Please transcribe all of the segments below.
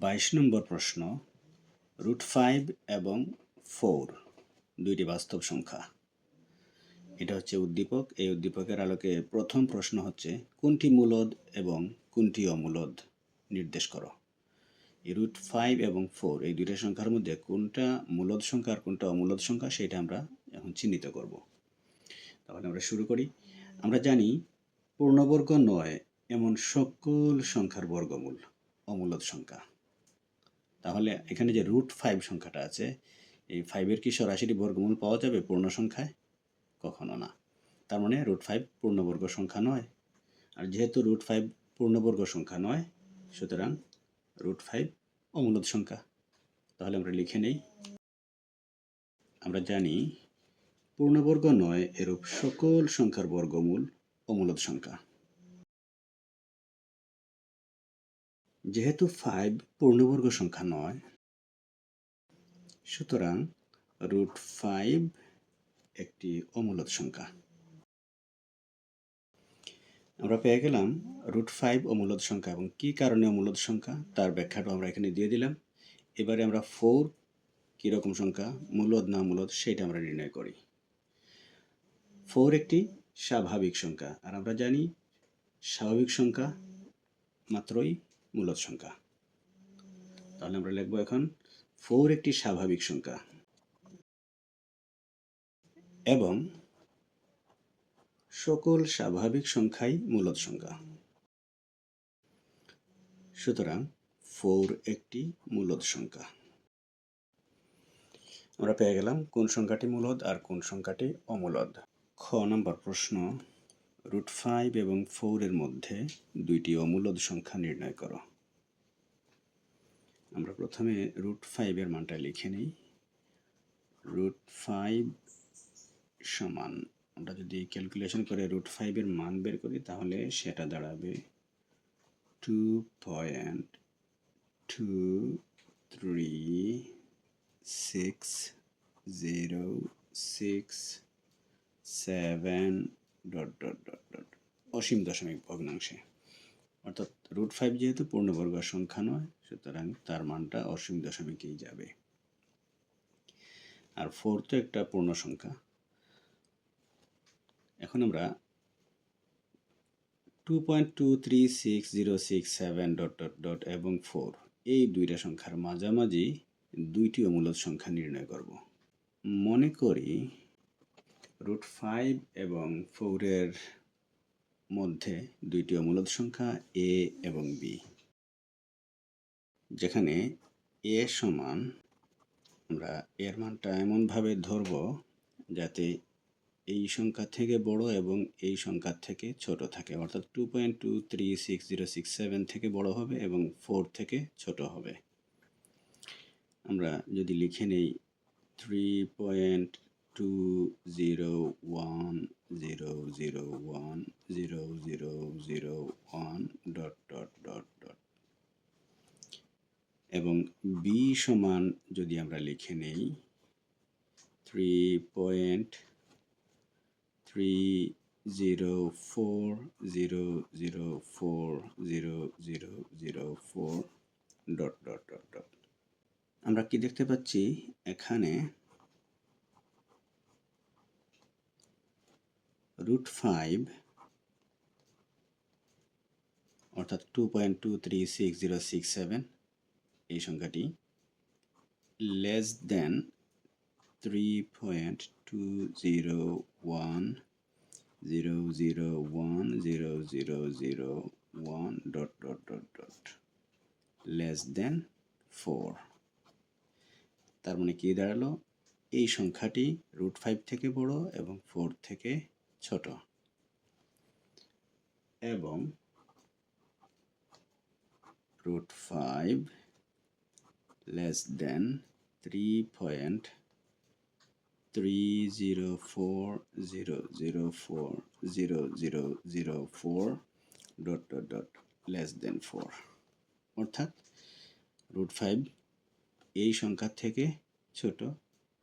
বাইশ নম্বর প্রশ্ন, root five এবং ফোর, দুইটি বাস্তব সংখ্যা। এটা হচ্ছে উদ্দীপক। এই উদ্দীপকের আলোকে প্রথম প্রশ্ন হচ্ছে, কোনটি মূলদ এবং কোনটি অমূলদ? নির্দেশ করো। এই রুট ফাইভ এবং ফোর, এই দুইটা সংখ্যার মধ্যে কোনটা মূলদ সংখ্যা আর কোনটা অমূলদ সংখ্যা, সেটা আমরা এখন চিহ্নিত করব। তাহলে আমরা শুরু করি। আমরা জানি, পূর্ণবর্গ নয় এমন সকল সংখ্যার বর্গমূল, অমূলদ সংখ্যা। তাহলে এখানে যে রুট ফাইভ সংখ্যাটা আছে, এই ফাইভের কি সরাসরি বর্গমূল পাওয়া যাবে পূর্ণ সংখ্যায়? কখনো না। তার মানে রুট ফাইভ পূর্ণবর্গ সংখ্যা নয়। আর যেহেতু রুট ফাইভ পূর্ণবর্গ সংখ্যা নয়, সুতরাং রুট ফাইভ অমূলদ সংখ্যা। তাহলে আমরা লিখে নেই। আমরা জানি পূর্ণবর্গ নয় এরূপ সকল সংখ্যার বর্গমূল অমূলদ সংখ্যা। যেহেতু ফাইভ পূর্ণবর্গ সংখ্যা নয়, সুতরাং রুট ফাইভ একটি অমূলদ সংখ্যা। আমরা পেয়ে গেলাম রুট ফাইভ অমূলত সংখ্যা এবং কী কারণে অমূলত সংখ্যা? তার ব্যাখ্যাটা আমরা এখানে দিয়ে দিলাম। এবারে আমরা ফোর কীরকম সংখ্যা? মূলত না মূলদ সেটা আমরা নির্ণয় করি। ফোর একটি স্বাভাবিক সংখ্যা। আর আমরা জানি স্বাভাবিক সংখ্যা মাত্রই মূলদ সংখ্যা। তাহলে আমরা লিখব এখন ফোর একটি স্বাভাবিক সংখ্যা। এবং সকল স্বাভাবিক সংখ্যাই মূলদ সংখ্যা। সুতরাং ফোর একটি মূলদ সংখ্যা। আমরা পেয়ে গেলাম কোন সংখ্যাটি মূলদ আর কোন সংখ্যাটি অমূলদ। খ নম্বর প্রশ্ন। রুট ফাইভ এবং ফোরের মধ্যে দুইটি অমূলদ সংখ্যা নির্ণয় করো। আমরা প্রথমে রুট ফাইভের মানটা লিখে নিই। রুট ফাইভ সমান, আমরা যদি ক্যালকুলেশন করে রুট ফাইভের মান বের করি, তাহলে সেটা দাঁড়াবে two point two three six zero six seven dot dot dot dot অসীম দশমিক ভগ্নাংশে। অর্থাৎ রুট ফাইভ যেহেতু পূর্ণবর্গ সংখ্যা নয়, সুতরাং তার মানটা অসীম দশমিকেই যাবে। আর ফোর তো একটা পূর্ণ সংখ্যা। এখন আমরা two point two three six zero six seven dot dot dot এবং ফোর এই দুইটা সংখ্যার মাঝামাঝি দুইটি অমূলদ সংখ্যা নির্ণয় করব। মনে করি রুট ফাইভ এবং ফোরের মধ্যে দুইটি অমূলদ সংখ্যা, এ এবং বি, যেখানে এ সমান, আমরা এর মানটা এমনভাবে ধরব যাতে এই সংখ্যা থেকে বড় এবং এই সংখ্যা থেকে ছোট থাকে। অর্থাৎ two point two three six zero six seven থেকে বড় হবে এবং ফোর থেকে ছোট হবে। আমরা যদি লিখে নেই three point two zero one zero zero one zero zero zero one dot dot dot dot এবং বি সমান যদি আমরা লিখে নেই three point three zero four zero zero four zero zero zero four dot dot dot dot আমরা কি দেখতে পাচ্ছি? এখানে রুট ফাইভ অর্থাৎ two point two three six zero six seven এই সংখ্যাটি less than three point two zero one zero zero one zero zero zero one dot dot dot dot less than four তার মানে কি দাঁড়াল? এই সংখ্যাটি root five থেকে বড় এবং ফোর থেকে ছোট। এবং root five less than three point three zero four zero zero four zero zero zero four dot dot dot less than four অর্থাৎ রুট ফাইভ এই সংখ্যা থেকে ছোট।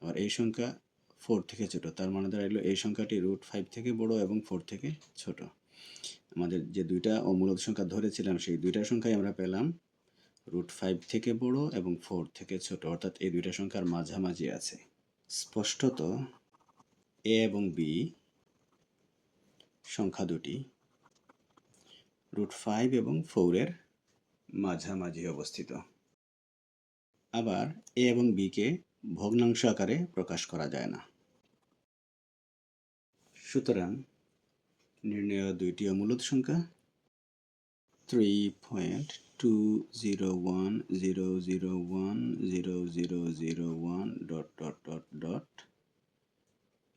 আর এই সংখ্যা ফোর থেকে ছোট। তার মানে দাঁড়াইলো এই সংখ্যাটি রুট ফাইভ থেকে বড় এবং ফোর থেকে ছোট। আমাদের যে দুইটা অমূলক সংখ্যা ধরেছিলাম, সেই দুইটা সংখ্যাই আমরা পেলাম রুট ফাইভ থেকে বড় এবং ফোর থেকে ছোট। অর্থাৎ এই দুইটা সংখ্যার মাঝামাঝি আছে। স্পষ্টত এ এবং বি সংখ্যা দুটি রুট ফাইভ এবং ফোরের মাঝামাঝি অবস্থিত। আবার এ এবং বিকে ভগ্নাংশ আকারে প্রকাশ করা যায় না। সুতরাং নির্ণয় দুইটি অমূলত সংখ্যা। Three point two zero one zero zero one zero zero zero one dot dot dot dot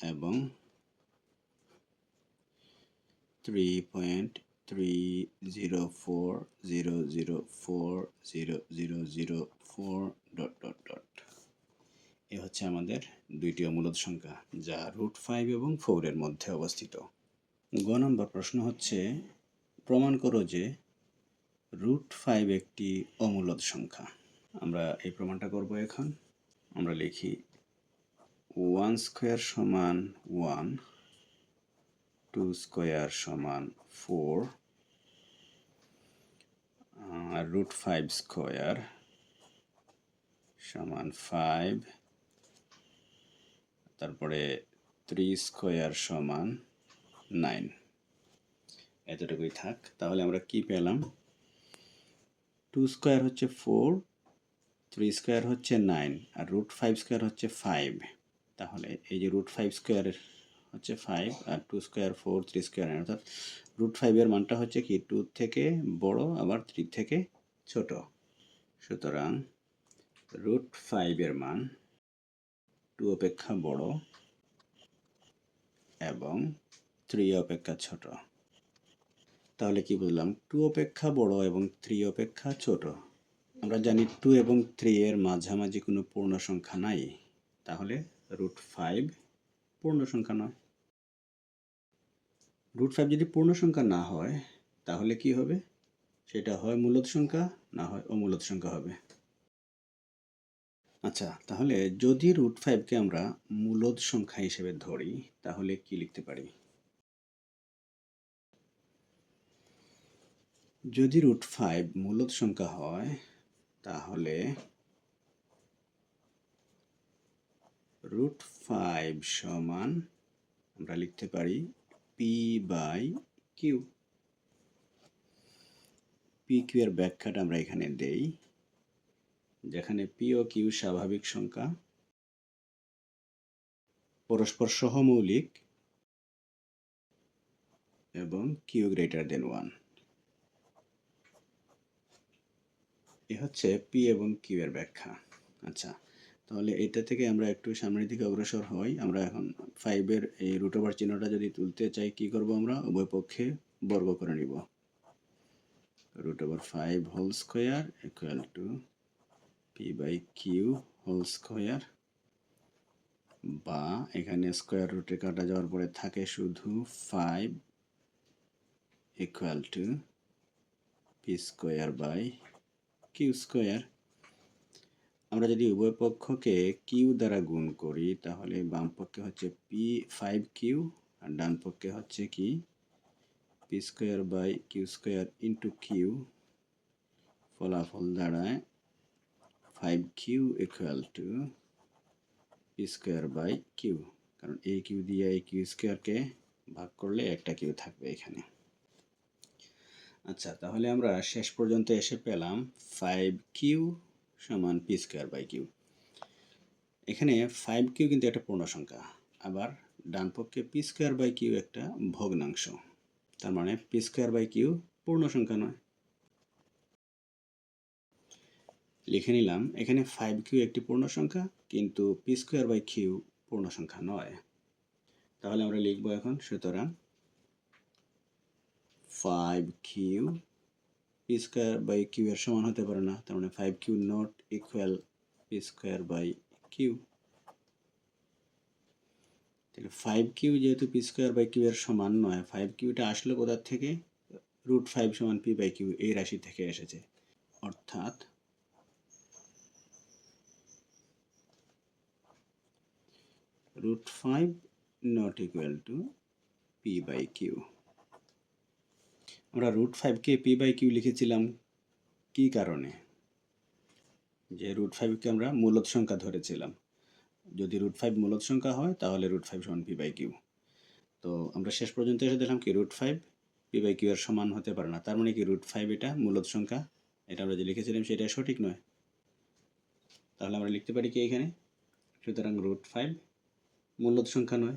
এবং three point three zero four zero zero four zero zero zero four হচ্ছে আমাদের দুইটি অমূলত সংখ্যা, যা রুট ফাইভ এবং ফোরের মধ্যে অবস্থিত। গ নম্বর প্রশ্ন হচ্ছে, প্রমাণ করো যে রুট ফাইভ একটি অমূলত সংখ্যা। আমরা এই প্রমাণটা করব এখন। আমরা লিখি ওয়ান স্কোয়ার সমান ওয়ান টু স্কোয়ার সমান ফোর রুট ফাইভ স্কোয়ার সমান ফাইভ তারপরে থ্রি স্কোয়ার সমান নাইন এতটুকুই থাক। তাহলে আমরা কি পেলাম? টু স্কোয়ার হচ্ছে ফোর থ্রি স্কোয়ার হচ্ছে নাইন আর রুট ফাইভ স্কোয়ার হচ্ছে ফাইভ তাহলে এই যে রুট ফাইভ স্কোয়ার হচ্ছে ফাইভ আর two square four three square nine অর্থাৎ রুট ফাইভের মানটা হচ্ছে কি টু থেকে বড়, আবার থ্রি থেকে ছোট। সুতরাং রুট ফাইভের মান টু অপেক্ষা বড় এবং থ্রি অপেক্ষা ছোট। তাহলে কি বুঝলাম? টু অপেক্ষা বড় এবং থ্রি অপেক্ষা ছোট। আমরা জানি টু এবং থ্রি এর মাঝামাঝি কোনো পূর্ণ সংখ্যা নাই। তাহলে রুট ফাইভ পূর্ণ সংখ্যা নয়। রুট ফাইভ যদি পূর্ণ সংখ্যা না হয়, তাহলে কি হবে? সেটা হয় মূলত সংখ্যা, না হয় অমূলত সংখ্যা হবে। আচ্ছা তাহলে যদি রুট ফাইভকে আমরা মূলদ সংখ্যা হিসেবে ধরি, তাহলে কি লিখতে পারি? যদি রুট ফাইভ মূলদ সংখ্যা হয়, তাহলে রুট ফাইভ সমান আমরা লিখতে পারি p by q p q এর ব্যাখ্যাটা আমরা এখানে দেই। যেখানে পি ও কিউ স্বাভাবিক সংখ্যা, পরস্পর সহমৌলিক এবং কিউ গ্রেটার দেন ওয়ান এ হচ্ছে পি এবং কিউ এর ব্যাখ্যা। আচ্ছা তাহলে এটা থেকে আমরা একটু সামনের দিকে অগ্রসর হই। আমরা এখন ফাইভের এই রুট ওভার চিহ্নটা যদি তুলতে চাই, কি করব আমরা? উভয় পক্ষে বর্গ করে নিব। Root over five whole square equal to p by q whole square বা এখানে স্কোয়ার রুটে কাটা যাওয়ার পরে থাকে শুধু five equal to p square by q square আমরা যদি উভয় পক্ষকে কিউ দ্বারা গুণ করি, তাহলে বাম পক্ষে হচ্ছে পি ফাইভ কিউ আর ডান পক্ষে হচ্ছে কি p square by q square into q ফলাফল দাঁড়ায় five q equal to square by q কারণ এই কিউ দিয়ে এই কিউ স্কোয়ারকে ভাগ করলে একটা কিউ থাকবে এখানে। আচ্ছা তাহলে আমরা শেষ পর্যন্ত এসে পেলাম ফাইভ কিউ সমান পি স্কোয়ার বাই কিউ এখানে ফাইভ কিউ কিন্তু একটা পূর্ণ সংখ্যা, আবার ডান পক্ষে পি স্কোয়ার বাই কিউ একটা ভগ্নাংশ। তার মানে পি স্কোয়ার বাই কিউ পূর্ণ সংখ্যা নয়। লিখে নিলাম, এখানে ফাইভ কিউ একটি পূর্ণ সংখ্যা, কিন্তু পি স্কোয়ার বাই কিউ পূর্ণ সংখ্যা নয়। তাহলে আমরা লিখব এখন, সুতরাং five q p square by q এর সমান হতে পারে না, তার মানে five q not equal p square by q তাহলে ফাইভ কিউ যেহেতু পি স্কোয়ার বাই কিউ এর সমান নয় ফাইভ কিউটা আসলো কোথার থেকে? রুট ফাইভ সমান পি বাই কিউ এই রাশি থেকে এসেছে। অর্থাৎ root 5 not equal to p by q. আমরা রুট ফাইভকে পি বাই কিউ লিখেছিলাম, কি কারণে? যে রুট ফাইভকে আমরা মূলদ সংখ্যা ধরেছিলাম। যদি রুট ফাইভ মূলদ সংখ্যা হয়, তাহলে রুট ফাইভ সমান পি বাই কিউ তো আমরা শেষ পর্যন্ত এসে দেখলাম কি root five p by q এর সমান হতে পারে না। তার মানে কি রুট ফাইভ এটা মূলদ সংখ্যা? এটা আমরা যে লিখেছিলাম সেটা সঠিক নয়। তাহলে আমরা লিখতে পারি কি এখানে? সুতরাং রুট ফাইভ মূলদ সংখ্যা নয়।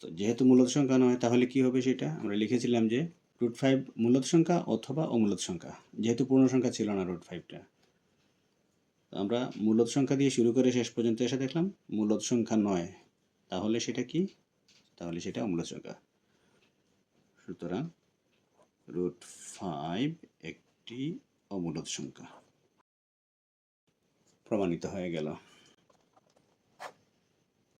তো যেহেতু মূলদ সংখ্যা নয়, তাহলে কি হবে সেটা? আমরা লিখেছিলাম যে রুট ফাইভ মূলদ সংখ্যা অথবা অমূলদ সংখ্যা। যেহেতু পূর্ণ সংখ্যা ছিল না রুট ফাইভটা আমরা মূলদ সংখ্যা দিয়ে শুরু করে শেষ পর্যন্ত এসে দেখলাম মূলদ সংখ্যা নয়। তাহলে সেটা কি? তাহলে সেটা অমূলদ সংখ্যা। সুতরাং রুট ফাইভ একটি অমূলদ সংখ্যা। প্রমাণিত হয়ে গেল।